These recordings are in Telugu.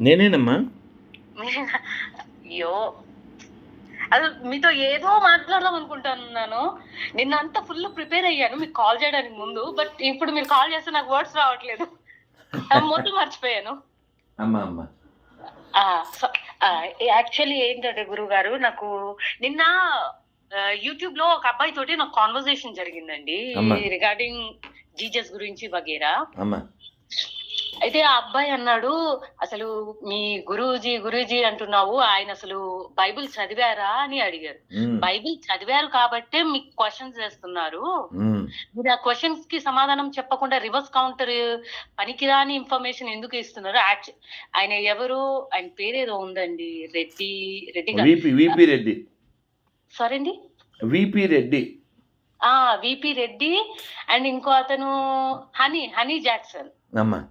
నేనేనమ్మా? అయ్యో. అసలు మీతో ఏదో మాట్లాడదాం అనుకుంటున్నాను. నిన్నంతా ఫుల్ ప్రిపేర్ అయ్యాను మీకు కాల్ చేయడానికి ముందు బట్ ఇప్పుడు మీరు కాల్ చేస్తే నాకు వర్డ్స్ రావట్లేదు. మొత్తం మర్చిపోయాను. అమ్మా అమ్మా. యాక్చువల్లీ ఏంటంటే గురువు గారు నాకు నిన్న యూట్యూబ్లో ఒక అబ్బాయి తోటి నాకు కాన్వర్సేషన్ జరిగిందండి. రిగార్డింగ్ జీజస్ గురించి వగేరా. అయితే ఆ అబ్బాయి అన్నాడు అసలు మీ గురూజీ గురూజీ అంటున్నావు ఆయన అసలు బైబిల్ చదివారా? అని అడిగారు. బైబిల్ చదివారు కాబట్టే మీకు క్వశ్చన్స్ వేస్తున్నారు. మీరు ఆ క్వశ్చన్స్కి సమాధానం చెప్పకుండా రివర్స్ కౌంటర్ పనికిరాని ఇన్ఫర్మేషన్ ఎందుకు ఇస్తున్నారు? ఆయన ఎవరు? ఆయన పేరేదో ఉందండి. రెడ్డి రెడ్డి రెడ్డి. సారీ అండి? విపి రెడ్డి. ఆ విపి రెడ్డి. అండ్ ఇంకో అతను హనీ హనీ జాక్సన్. అమ్మా.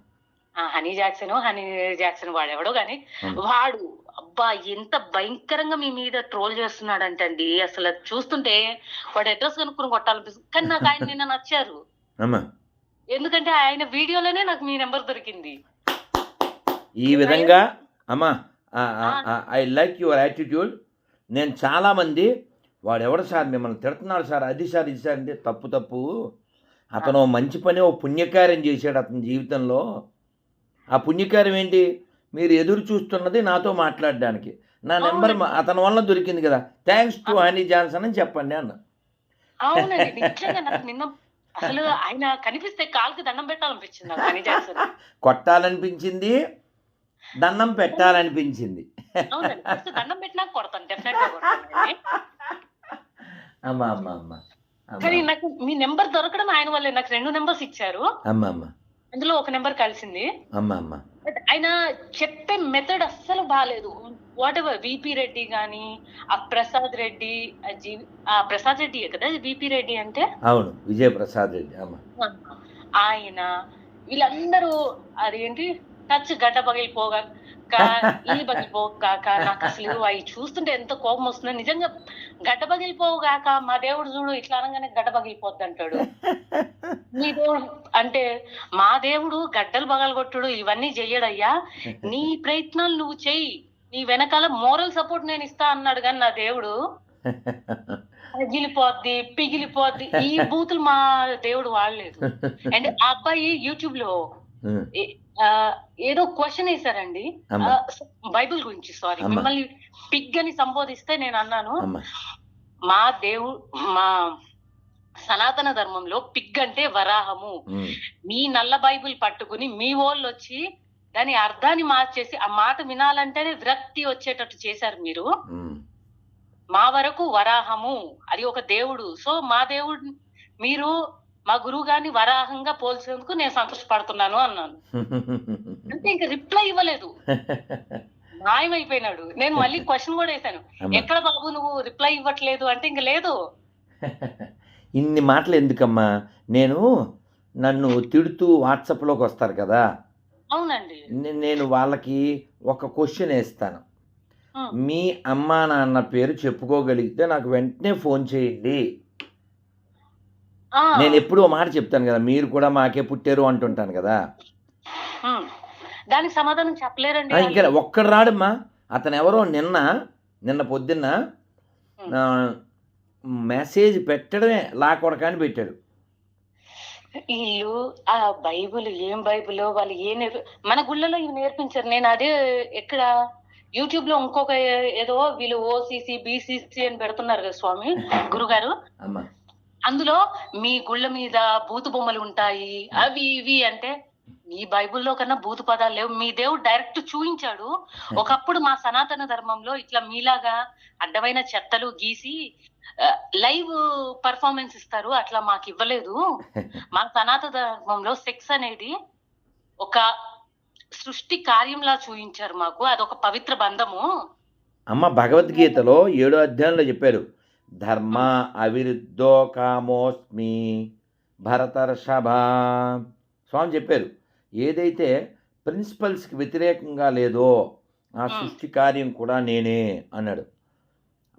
హనీ జాక్సన్ హనీ జాక్సన్ వాడెవడో గాని Hmm. వాడు అబ్బా ఎంత భయంకరంగా మీ మీద ట్రోల్ చేస్తున్నాడంటండి. అసలు చూస్తుంటే వాడు అడ్రస్ కనుక్కుని కొట్టాలనిపిస్తుంది. కానీ నాకు ఆయన నిన్న నచ్చారు. అమ్మా. ఎందుకంటే ఆయన వీడియోలోనే నాకు మీ నెంబర్ దొరికింది. ఈ విధంగా అమ్మా ఐ లైక్ యువర్ యాటిట్యూడ్. నేను చాలామంది వాడు ఎవడు సార్ మిమ్మల్ని తిడుతున్నాడు సార్ అది సార్ ఇది సార్ అంటే తప్పు తప్పు. అతను మంచి పని ఓ పుణ్యకార్యం చేశాడు అతని జీవితంలో. ఆ పుణ్యకార్యం ఏంటి? మీరు ఎదురు చూస్తున్నది నాతో మాట్లాడడానికి. నా నెంబర్ అతని వల్ల దొరికింది కదా. థ్యాంక్స్ టు హనీ జాన్సన్ అని చెప్పండి అన్న. అసలు ఆయన కనిపిస్తే కాలుకి దండం పెట్టాలనిపించింది హనీ కొట్టాలనిపించింది దండం పెట్టాలనిపించింది. దండం పెట్టినా కొడతాను. డెఫినెట్ అమ్మా అమ్మా అమ్మా. కానీ నాకు మీ నెంబర్ దొరకడం ఆయన వల్లే. నాకు రెండు నెంబర్స్ ఇచ్చారు. అమ్మా అమ్మా. అందులో ఒక నెంబర్ కలిసింది. అమ్మా అమ్మా. బట్ ఆయన చెప్పే మెథడ్ అస్సలు బాగాలేదు వాట్ ఎవర్ విపి రెడ్డి గాని ఆ ప్రసాద్ రెడ్డి ఆ ప్రసాద్ రెడ్డి కదా విపి రెడ్డి అంటే? అవును విజయప్రసాద్ రెడ్డి అమ్మ. ఆయన వీళ్ళందరూ అదేంటి టచ్ గడ్డ పగిలిపోగా ఈ నాకు అసలు అవి చూస్తుంటే ఎంత కోపం వస్తుందో. నిజంగా గడ్డ పగిలిపోగాక మా దేవుడు చూడు ఇట్లా అనగానే గడ్డ పగిలిపోద్ది అంటాడు మీ దేవుడు అంటే మా దేవుడు గడ్డలు పగలగొట్టుడు ఇవన్నీ చెయ్యడయ్యా. నీ ప్రయత్నాలు నువ్వు చెయ్యి. నీ వెనకాల మోరల్ సపోర్ట్ నేను ఇస్తా అన్నాడు కానీ నా దేవుడు పగిలిపోద్ది పిగిలిపోద్ది. ఈ బూతులు మా దేవుడు వాడలేదు. అండ్ ఆ అబ్బాయి యూట్యూబ్లో ఏదో క్వశ్చన్ వేశారండి. బైబిల్ గురించి సారీ. మిమ్మల్ని పిగ్ అని సంబోధిస్తే నేను అన్నాను. మా దేవుడు మా సనాతన ధర్మంలో పిగ్ అంటే వరాహము మీ నల్ల బైబిల్ పట్టుకుని మీ వాళ్ళు వచ్చి దాని అర్థాన్ని మార్చేసి ఆ మాట వినాలంటేనే విరక్తి వచ్చేటట్టు చేశారు మీరు. మా వరకు వరాహము. అది ఒక దేవుడు. సో మా దేవుడు మీరు మా గురువు గారిని వరాహంగా పోల్చేందుకు నేను సంతోషపడుతున్నాను అన్నాను. అంటే ఇంకా రిప్లై ఇవ్వలేదు. మాయమైపోయినాడు. నేను మళ్ళీ క్వశ్చన్ కూడా వేశాను. ఎక్కడ బాబు నువ్వు రిప్లై ఇవ్వట్లేదు అంటే ఇంక లేదు. ఇన్ని మాటలు ఎందుకమ్మా? నేను నన్ను తిడుతూ వాట్సాప్లోకి వస్తారు కదా? అవునండి. నేను వాళ్ళకి ఒక క్వశ్చన్ వేస్తాను. మీ అమ్మా నాన్న పేరు చెప్పుకోగలిగితే నాకు వెంటనే ఫోన్ చేయండి. నేను ఎప్పుడూ ఓ మాట చెప్తాను కదా మీరు కూడా మాకే పుట్టారు అంటుంటాను కదా. దానికి సమాధానం చెప్పలేరండి ఇంకా ఒక్కడు రాడమ్మా. అతను ఎవరో నిన్న నిన్న పొద్దున్న మెసేజ్ పెట్టడమే లాకొడక అని పెట్టాడు. వీళ్ళు ఆ బైబుల్ ఏం బైబుల్ వాళ్ళు ఏ నేర్పి మన గుళ్ళలో ఇవి నేర్పించారు. నేను అదే ఎక్కడ యూట్యూబ్లో ఇంకొక ఏదో వీళ్ళు ఓసీసీ బీసీసీ అని పెడుతున్నారు కదా స్వామి గురుగారు. అమ్మ. అందులో మీ గుళ్ళ మీద బూతు బొమ్మలు ఉంటాయి అవి ఇవి అంటే మీ బైబిల్లో కన్నా బూతు పదాలు లేవు. మీ దేవుడు డైరెక్ట్ చూయించాడు. ఒకప్పుడు మా సనాతన ధర్మంలో ఇట్లా మీలాగా అడ్డమైన చెత్తలు గీసి లైవ్ పర్ఫార్మెన్స్ ఇస్తారు. అట్లా మాకు ఇవ్వలేదు. మా సనాతన ధర్మంలో సెక్స్ అనేది ఒక సృష్టి కార్యంలా చూయించారు మాకు. అదొక పవిత్ర బంధము. అమ్మ భగవద్గీతలో ఏడో అధ్యాయంలో చెప్పారు ధర్మ అవిరుద్ధో కామోస్మి భరతర్షభ స్వామి చెప్పారు ఏదైతే ప్రిన్సిపల్స్కి వ్యతిరేకంగా లేదో ఆ. సృష్టి కార్యం కూడా నేనే అన్నాడు.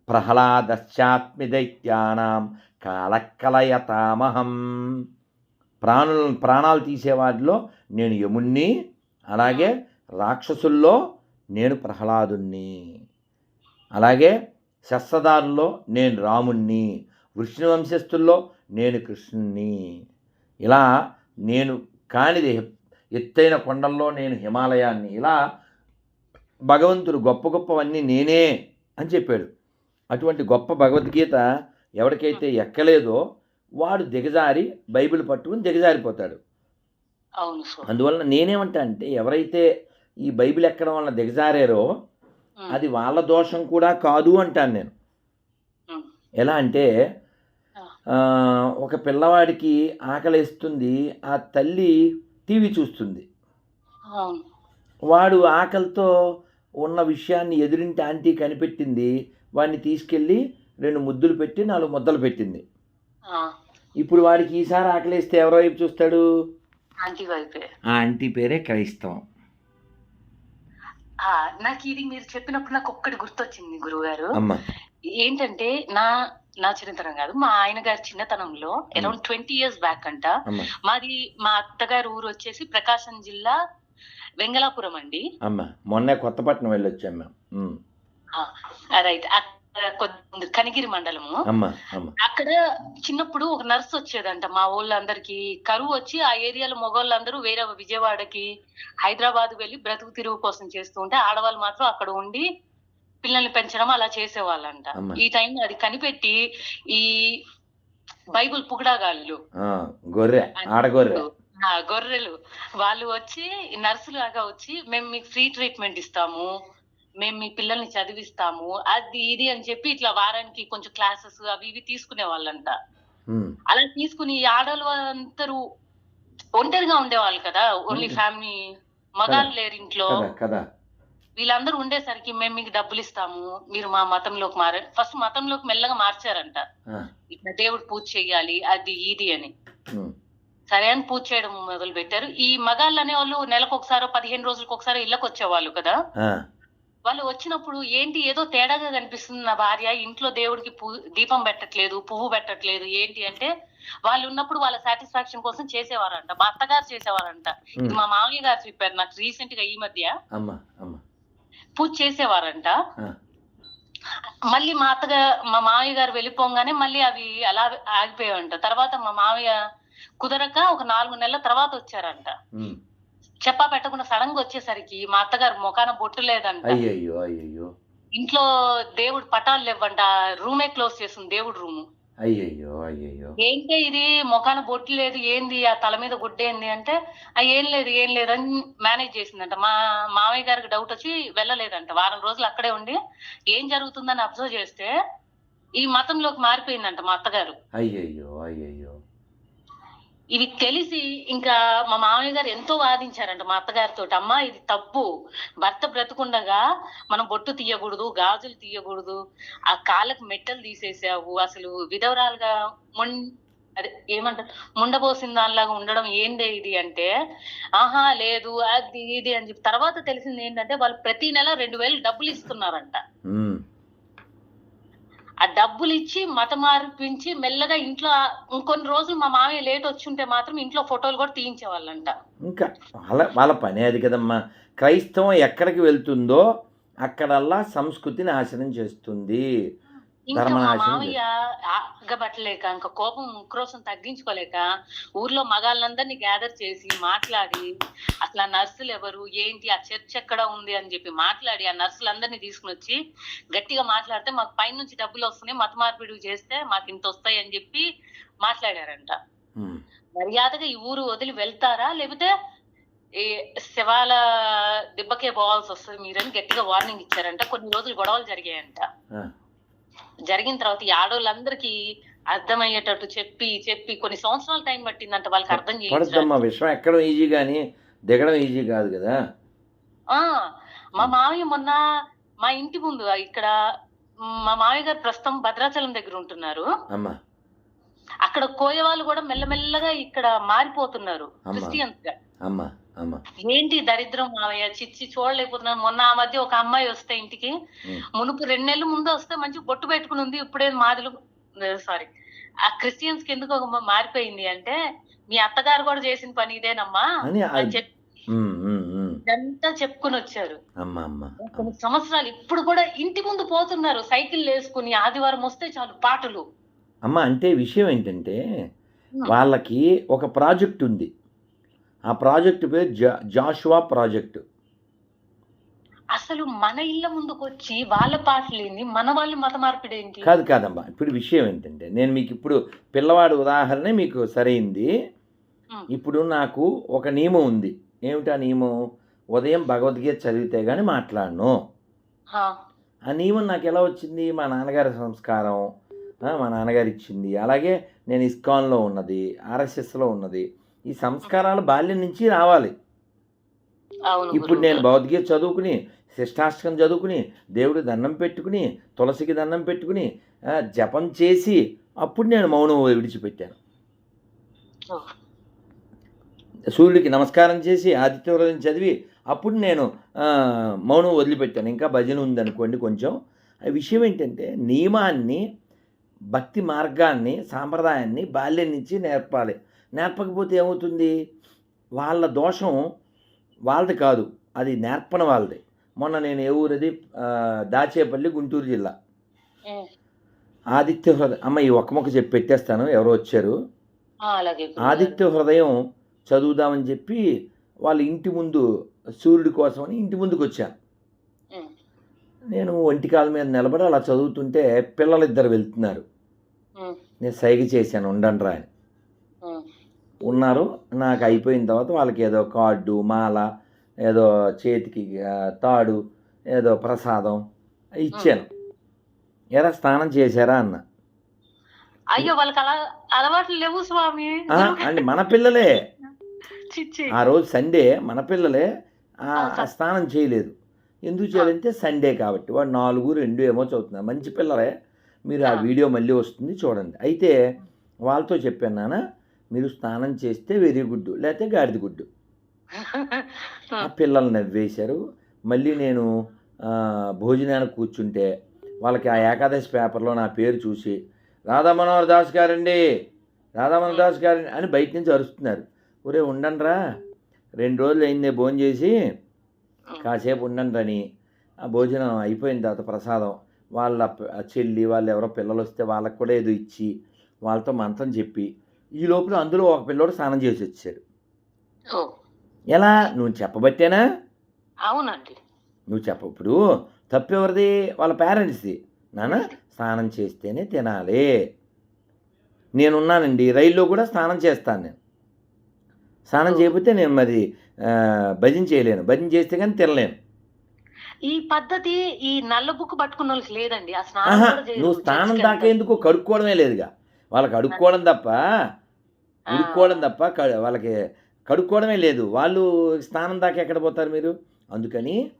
ప్రహ్లాదశ్చాత్మి దైత్యానాం కాలకలయతామహం. ప్రాణులను ప్రాణాలు తీసేవాడిలో నేను యముణ్ణి అలాగే రాక్షసుల్లో నేను ప్రహ్లాదుణ్ణి. అలాగే శస్త్రదారుల్లో నేను రాముణ్ణి వృష్ణు వంశస్థుల్లో నేను కృష్ణుణ్ణి. ఇలా నేను కానిది ఎత్తైన కొండల్లో నేను హిమాలయాన్ని ఇలా భగవంతుడు గొప్ప గొప్పవన్నీ నేనే అని చెప్పాడు. అటువంటి గొప్ప భగవద్గీత ఎవరికైతే ఎక్కలేదో వాడు దిగజారి బైబిల్ పట్టుకుని దిగజారిపోతాడు. అందువలన నేనేమంటా అంటే ఎవరైతే ఈ బైబిల్ ఎక్కడం వలన దిగజారారో అది వాళ్ళ దోషం కూడా కాదు అంటాను నేను. ఎలా అంటే ఒక పిల్లవాడికి ఆకలిస్తుంది ఆ తల్లి టీవీ చూస్తుంది. వాడు ఆకలితో ఉన్న విషయాన్ని ఎదురింటి ఆంటీ కనిపెట్టింది వాడిని తీసుకెళ్ళి రెండు ముద్దులు పెట్టి నాలుగు ముద్దలు పెట్టింది. ఇప్పుడు వాడికి ఈసారి ఆకలిస్తే ఎవరో వైపు చూస్తాడు? ఆంటీ వైపే. ఆ ఆంటీ పేరే క్రైస్తవం. నాకు ఇది మీరు చెప్పినప్పుడు నాకు ఒక్కటి గుర్తొచ్చింది గురువు గారు ఏంటంటే నా నా చిన్నతనం కాదు మా ఆయన గారి చిన్నతనంలో అరౌండ్ ట్వంటీ ఇయర్స్ బ్యాక్ అంట. మాది మా అత్తగారు ఊరు వచ్చేసి ప్రకాశం జిల్లా వెంగళాపురం అండి. మొన్నే కొత్తపట్నం వెళ్ళొచ్చాం మేము. రైట్. కనిగిరి మండలము. అక్కడ చిన్నప్పుడు ఒక నర్స్ వచ్చేదంట మా ఊళ్ళందరికి. కరువు వచ్చి ఆ ఏరియాలో మగవాళ్ళందరూ వేరే విజయవాడకి హైదరాబాద్ వెళ్ళి బ్రతుకు తిరుగు కోసం చేస్తూ ఉంటే ఆడవాళ్ళు మాత్రం అక్కడ ఉండి పిల్లల్ని పెంచడం అలా చేసేవాళ్ళంట. ఈ టైం అది కనిపెట్టి ఈ బైబుల్ పుగడాగాళ్ళు. గొర్రె ఆడగొర్రె గొర్రెలు. వాళ్ళు వచ్చి నర్సులు లాగా వచ్చి మేము మీకు ఫ్రీ ట్రీట్మెంట్ ఇస్తాము. మేము మీ పిల్లల్ని చదివిస్తాము అది ఇది అని చెప్పి ఇట్లా వారానికి కొంచెం క్లాసెస్ అవి ఇవి తీసుకునే వాళ్ళంట. అలా తీసుకుని ఈ ఆడవాళ్ళు అందరూ ఒంటరిగా ఉండేవాళ్ళు కదా ఓన్లీ. ఫ్యామిలీ మగాళ్ళు లేరు ఇంట్లో. వీళ్ళందరూ ఉండేసరికి మేము మీకు డబ్బులు ఇస్తాము మీరు మా మతంలోకి మార ఫస్ట్ మతంలోకి మెల్లగా మార్చారంట. ఇట్లా దేవుడు పూజ చెయ్యాలి అది ఇది అని. సరే అని పూజ చేయడం మొదలు పెట్టారు ఈ మగాళ్ళు అనేవాళ్ళు నెలకు ఒకసారి పదిహేను రోజులకు ఒకసారి ఇళ్ళకి వచ్చేవాళ్ళు కదా వాళ్ళు వచ్చినప్పుడు ఏంటి ఏదో తేడాగా కనిపిస్తుంది నా భార్య ఇంట్లో దేవుడికి పూ- దీపం పెట్టట్లేదు పువ్వు పెట్టట్లేదు ఏంటి అంటే వాళ్ళు ఉన్నప్పుడు వాళ్ళ సాటిస్ఫాక్షన్ కోసం చేసేవారంట మా అత్తగారు చేసేవారంట ఇది. మా మామయ్య గారు చెప్పారు నాకు రీసెంట్గా ఈ మధ్య పూజ చేసేవారంట. మళ్ళీ మా అత్తగా మా మామయ్య గారు వెళ్ళిపోగానే మళ్ళీ అవి అలా ఆగిపోయావంట తర్వాత మా మామయ్య కుదరక ఒక నాలుగు నెలల తర్వాత వచ్చారంట. చెప్పా పెట్టకుండా సడన్గా వచ్చేసరికి మా అత్తగారు ముఖాన బొట్టు లేదంట. అయ్యయ్యో అయ్యయ్యో. ఇంట్లో దేవుడు పటాలు లేవంట రూమే క్లోజ్ చేస్తుంది దేవుడు రూమ్. అయ్యయ్యో అయ్యయ్యో. ఏంటి ఇది? ముఖాన బొట్టు లేదు ఏంది? ఆ తల మీద గుడ్డేంది అంటే ఆ ఏం లేదు ఏం లేదు అని మేనేజ్ చేసిందంట. మా మామయ్య గారికి డౌట్ వచ్చి వెళ్ళలేదంట. వారం రోజులు అక్కడే ఉండి ఏం జరుగుతుందని అబ్జర్వ్ చేస్తే ఈ మతంలోకి మారిపోయిందంట మా అత్తగారు. అయ్యయ్యో అయ్యయ్యో. ఇవి తెలిసి ఇంకా మా మామయ్య గారు ఎంతో వాదించారంట మా అత్తగారితో అమ్మా ఇది తప్పు. భర్త బ్రతుకుండగా మనం బొట్టు తీయకూడదు గాజులు తీయకూడదు ఆ కాళ్ళకు మెట్టలు తీసేసావు అసలు విధవరాలుగా మొన్ అదే ఏమంటారు? ముండబోసిన దానిలాగా ఉండడం ఏందే ఇది అంటే ఆహా లేదు అది ఇది అని చెప్పి తర్వాత తెలిసింది ఏంటంటే వాళ్ళు ప్రతి నెల రెండు వేలు డబ్బులు ఇస్తున్నారంట. ఆ డబ్బులు ఇచ్చి మత మార్పించి మెల్లగా ఇంట్లో ఇంకొన్ని రోజులు మా మామయ్య లేట్ వచ్చి ఉంటే మాత్రం ఇంట్లో ఫోటోలు కూడా తీయించేవాళ్ళంట. ఇంకా వాళ్ళ వాళ్ళ పని అది కదమ్మా. క్రైస్తవం ఎక్కడికి వెళ్తుందో అక్కడల్లా సంస్కృతిని నాశనం చేస్తుంది. ఇంకా మా మామయ్య ఆగబట్టలేక ఇంకా కోపం ఉక్రోషం తగ్గించుకోలేక ఊర్లో మగాళ్ళందరినీ గ్యాదర్ చేసి మాట్లాడి అసలు ఆ నర్సులు ఎవరు ఏంటి ఆ చర్చ్ ఎక్కడ ఉంది అని చెప్పి మాట్లాడి ఆ నర్సులందరినీ తీసుకుని వచ్చి గట్టిగా మాట్లాడితే మాకు పైనుంచి డబ్బులు వస్తున్నాయి మత మార్పిడి చేస్తే మాకు ఇంత వస్తాయి అని చెప్పి మాట్లాడారంట. మర్యాదగా ఈ ఊరు వదిలి వెళ్తారా? లేకపోతే ఈ శివాల దిబ్బకే పోవాల్సి వస్తుంది మీరని గట్టిగా వార్నింగ్ ఇచ్చారంట. కొన్ని రోజులు గొడవలు జరిగాయంట. జరిగిన తర్వాత ఈ ఆడోళ్ళందరికీ అర్థమయ్యేటట్టు చెప్పి చెప్పి కొన్ని సంవత్సరాల టైం పట్టిందంట వాళ్ళకి అర్థం పడుద్దమ్మా విషయం ఎక్కడం ఈజీ కానీ దిగడం ఈజీ కాదు కదా. ఆ మా మామయ్య మొన్న మా ఇంటి ముందు ఇక్కడ మా మామయ్య గారు ప్రస్తుతం భద్రాచలం దగ్గర ఉంటున్నారు. అమ్మా. అక్కడ కోయ వాళ్ళు కూడా మెల్లమెల్లగా ఇక్కడ మారిపోతున్నారు. క్రిస్టియన్స్గా ఏంటి దరిద్రం మావయ్య? చిచ్చి చూడలేకపోతున్నాను మొన్న ఆ మధ్య ఒక అమ్మాయి వస్తే ఇంటికి. మునుపు రెండు నెలల ముందు వస్తే మంచి బొట్టు పెట్టుకుని ఉంది. ఇప్పుడే మాదిలు సారీ. ఆ క్రిస్టియన్స్కి ఎందుకు ఒక మారిపోయింది అంటే మీ అత్తగారు కూడా చేసిన పని ఇదేనమ్మా? అని చెప్పి. ఇదంతా చెప్పుకొని వచ్చారు. అమ్మ అమ్మ కొన్ని సంవత్సరాలు ఇప్పుడు కూడా ఇంటి ముందు పోతున్నారు. సైకిల్ వేసుకుని ఆదివారం వస్తే చాలు పాటలు. అమ్మ అంటే విషయం ఏంటంటే వాళ్ళకి ఒక ప్రాజెక్ట్ ఉంది. ఆ ప్రాజెక్ట్ పేరు జా జాషువా ప్రాజెక్టు. అసలు మన ఇళ్ళ ముందుకు వచ్చి వాళ్ళ పాటలు ఏంది మన వాళ్ళు మత మార్పిడి ఏంటి కాదు కాదమ్మా. ఇప్పుడు విషయం ఏంటంటే నేను మీకు ఇప్పుడు పిల్లవాడు ఉదాహరణ మీకు సరైంది. ఇప్పుడు నాకు ఒక నియమం ఉంది. ఏమిటా నియమం? ఉదయం భగవద్గీత చదివితే కానీ మాట్లాడను. ఆ నియమం నాకు ఎలా వచ్చింది? మా నాన్నగారి సంస్కారం మా నాన్నగారు ఇచ్చింది. అలాగే నేను ఇస్కాన్లో ఉన్నది ఆర్ఎస్ఎస్లో ఉన్నది. ఈ సంస్కారాలు బాల్యం నుంచి రావాలి. ఇప్పుడు నేను. భగవద్గీత చదువుకుని శిష్టాష్టకం చదువుకుని దేవుడి దండం పెట్టుకుని తులసికి దండం పెట్టుకుని జపం చేసి అప్పుడు నేను మౌనం విడిచిపెట్టాను. సూర్యుడికి నమస్కారం చేసి ఆదిత్య హృదయం చదివి అప్పుడు నేను మౌనం వదిలిపెట్టాను. ఇంకా భజన ఉందనుకోండి కొంచెం. ఆ విషయం ఏంటంటే నియమాన్ని భక్తి మార్గాన్ని సాంప్రదాయాన్ని బాల్యం నుంచి నేర్పాలి. నేర్పకపోతే ఏమవుతుంది? వాళ్ళ దోషం వాళ్ళది కాదు. అది నేర్పన వాళ్ళది. మొన్న నేను ఏ ఊరది? దాచేపల్లి గుంటూరు జిల్లా. ఆదిత్య హృదయం అమ్మ ఈ ఒక్క మొక్క చెప్పి పెట్టేస్తాను ఎవరో వచ్చారు. ఆదిత్య హృదయం చదువుదామని చెప్పి వాళ్ళ ఇంటి ముందు సూర్యుడి కోసమని ఇంటి ముందుకు వచ్చాను నేను ఒంటికాల మీద నిలబడి అలా చదువుతుంటే పిల్లలిద్దరు వెళ్తున్నారు. నేను సైగ చేశాను ఉండండిరా అని ఉమ్. ఉన్నారు. నాకు అయిపోయిన తర్వాత వాళ్ళకి ఏదో కార్డు మాల ఏదో చేతికి తాడు ఏదో ప్రసాదం ఇచ్చాను. ఎరా స్నానం చేశారా అన్న. అయ్యో వాళ్ళకి అలా అలవాట్లు లేవు స్వామి. అంటే మన పిల్లలే. ఆ రోజు సండే మన పిల్లలే స్నానం చేయలేదు. ఎందుకు చేయాలంటే సండే కాబట్టి. వాడు నాలుగు రెండు ఏమో చదువుతున్నారు మంచి పిల్లలే. మీరు ఆ ఆ. వీడియో మళ్ళీ వస్తుంది చూడండి. అయితే వాళ్ళతో చెప్పాను నాన్న మీరు స్నానం చేస్తే వెరీ గుడ్ లేకపోతే గాడిద గుడ్డు. ఆ పిల్లలు నవ్వేశారు. మళ్ళీ నేను భోజనానికి కూర్చుంటే వాళ్ళకి ఆ ఏకాదశి పేపర్లో నా పేరు చూసి రాధా మనోహర్ దాస్ గారండి రాధా మనోహర్ దాస్ గారండి అని బయట నుంచి అరుస్తున్నారు. ఒరే ఉండండిరా రెండు రోజులు అయిందే భోజనం చేసి కాసేపు ఉండండి ఆ భోజనం అయిపోయిన తర్వాత ప్రసాదం వాళ్ళ చెల్లి వాళ్ళు ఎవరో పిల్లలు వస్తే వాళ్ళకి కూడా ఏదో ఇచ్చి వాళ్ళతో మంత్రం చెప్పి ఈ లోపల అందులో ఒక పిల్లోడు స్నానం చేసి వచ్చాడు. ఎలా? నువ్వు చెప్పబట్టేనా? అవునండి. నువ్వు చెప్ప ఇప్పుడు తప్పెవరిది వాళ్ళ పేరెంట్స్ది. నాన్న స్నానం చేస్తేనే తినాలి. నేనున్నానండి. రైల్లో కూడా స్నానం చేస్తాను నేను. స్నానం చేయకపోతే నేను మరి భజన చేయలేను. భజన చేస్తే కానీ తినలేను. ఈ పద్ధతి ఈ నల్ల బుక్ పట్టుకున్న వాళ్ళకి లేదండి. నువ్వు స్నానం దాకా. ఎందుకు? కడుక్కోవడమే లేదుగా. వాళ్ళకి అడుక్కోవడం తప్ప ఉడుక్కోవడం తప్ప క- వాళ్ళకి కడుక్కోవడమే లేదు. వాళ్ళు స్నానం దాకా ఎక్కడ పోతారు మీరు? అందుకని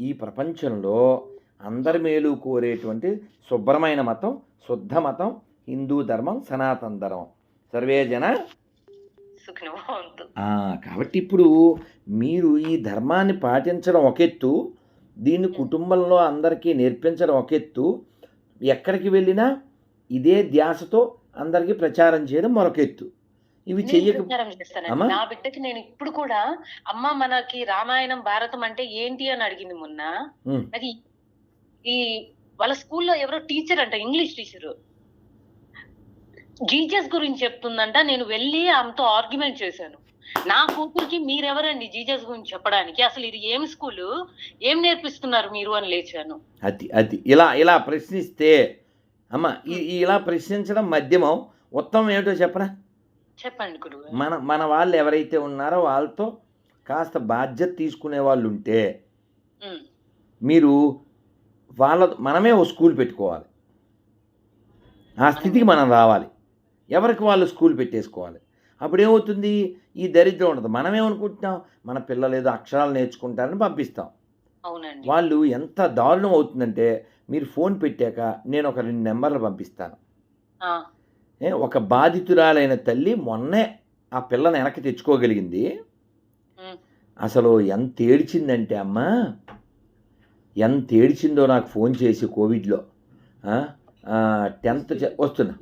ఈ ప్రపంచంలో అందరి మేలు కోరేటువంటి శుభ్రమైన మతం శుద్ధ మతం హిందూ ధర్మం సనాతన ధర్మం. సర్వే జన? కాబట్టి ఇప్పుడు మీరు ఈ ధర్మాన్ని పాటించడం ఒక ఎత్తు దీన్ని కుటుంబంలో అందరికీ నేర్పించడం ఒక ఎత్తు. ఎక్కడికి వెళ్ళినా ఇదే ధ్యాసతో అందరికీ ప్రచారం చేయడం మరొక ఎత్తు. ఇవి చెయ్యక? నా బిడ్డకి నేను ఇప్పుడు కూడా అమ్మ మనకి రామాయణం భారతం అంటే ఏంటి అని అడిగింది మొన్న. నాకు ఈ- ఈ వాళ్ళ స్కూల్లో ఎవరో టీచర్ అంట ఇంగ్లీష్ టీచర్. జీజస్ గురించి చెప్తుందంట నేను వెళ్ళి ఆమెతో ఆర్గ్యుమెంట్ చేశాను. నా కూతురికి మీరెవరండి జీజస్ గురించి చెప్పడానికి? అసలు ఇది ఏం స్కూలు? ఏం నేర్పిస్తున్నారు మీరు అని లేచాను. అది అది. ఇలా ఇలా ప్రశ్నిస్తే అమ్మ ఈ- ఇలా ప్రశ్నించడం మధ్యమం ఉత్తమం ఏమిటో చెప్పరా చెప్పండి గురువు మన మన వాళ్ళు ఎవరైతే ఉన్నారో వాళ్ళతో కాస్త బాధ్యత తీసుకునే వాళ్ళు ఉంటే మీరు వాళ్ళ మనమే ఓ స్కూల్ పెట్టుకోవాలి. ఆ స్థితికి మనం రావాలి. ఎవరికి వాళ్ళు స్కూల్ పెట్టేసుకోవాలి? అప్పుడు ఏమవుతుంది ఈ దరిద్రం ఉండదు. మనమేమనుకుంటున్నాం మన పిల్లలు ఏదో అక్షరాలు నేర్చుకుంటారని పంపిస్తాం. వాళ్ళు ఎంత దారుణం అవుతుందంటే మీరు ఫోన్ పెట్టాక నేను ఒక రెండు నెంబర్లు పంపిస్తాను. ఒక బాధితురాలైన తల్లి మొన్నే ఆ పిల్లని వెనక్కి తెచ్చుకోగలిగింది. అసలు ఎంత ఏడ్చిందంటే అమ్మ ఎంత ఏడ్చిందో నాకు ఫోన్ చేసి కోవిడ్లో. టెన్త్ వస్తున్నా.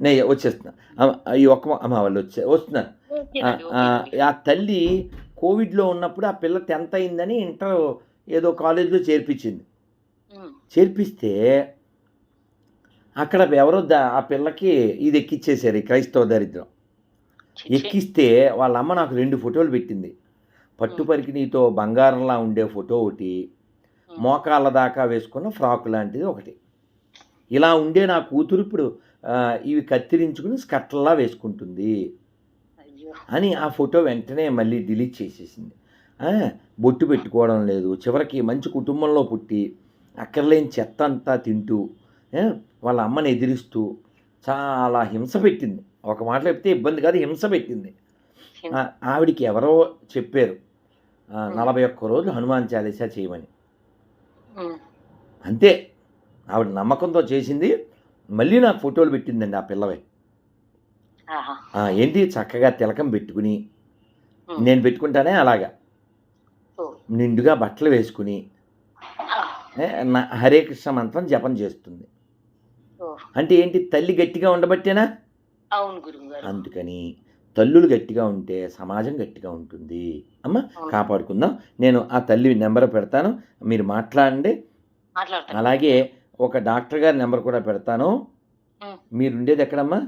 నే వచ్చేస్తున్నా. ఈ ఒక్క అమ్మ వాళ్ళు వచ్చే వస్తున్నారు ఆ, తల్లి కోవిడ్లో ఉన్నప్పుడు ఆ పిల్ల టెన్త్ అయిందని ఇంటర్ ఏదో కాలేజీలో చేర్పించింది. చేర్పిస్తే అక్కడ ఎవరో దా ఆ పిల్లకి ఇది ఎక్కిచ్చేసారు ఈ క్రైస్తవ దరిద్రం. ఎక్కిస్తే వాళ్ళ అమ్మ నాకు రెండు ఫోటోలు పెట్టింది. పట్టు పరికిణీతో బంగారంలా ఉండే ఫోటో ఒకటి మోకాళ్ళ దాకా వేసుకున్న ఫ్రాక్ లాంటిది ఒకటి. ఇలా ఉండే నా కూతురు ఇప్పుడు ఇవి కత్తిరించుకుని స్కట్లా వేసుకుంటుంది అని ఆ ఫోటో వెంటనే మళ్ళీ డిలీట్ చేసేసింది. బొట్టు పెట్టుకోవడం లేదు. చివరికి మంచి కుటుంబంలో పుట్టి అక్కర్లేని చెత్త అంతా తింటూ వాళ్ళ అమ్మని ఎదిరిస్తూ చాలా హింస పెట్టింది. ఒక మాట చెప్తే ఇబ్బంది కాదు హింస పెట్టింది. ఆవిడికి ఎవరో చెప్పారు నలభై ఒక్క రోజులు హనుమాన్ చాలీసా చేయమని. అంతే. ఆవిడ నమ్మకంతో చేసింది. మళ్ళీ నాకు ఫోటోలు పెట్టిందండి ఆ పిల్లవే. ఏంటి? చక్కగా తిలకం పెట్టుకుని నేను పెట్టుకుంటానే అలాగా. నిండుగా బట్టలు వేసుకుని హరే కృష్ణ మంత్రం జపం చేస్తుంది. అంటే ఏంటి? తల్లి గట్టిగా ఉండబట్టేనా? అందుకని తల్లులు గట్టిగా ఉంటే సమాజం గట్టిగా ఉంటుంది. అమ్మ. కాపాడుకుందాం. నేను ఆ తల్లి నెంబర్ పెడతాను. మీరు మాట్లాడండి. అలాగే ఒక డాక్టర్ గారి నెంబర్ కూడా పెడతాను. ఉమ్. మీరు ఉండేది ఎక్కడమ్మా?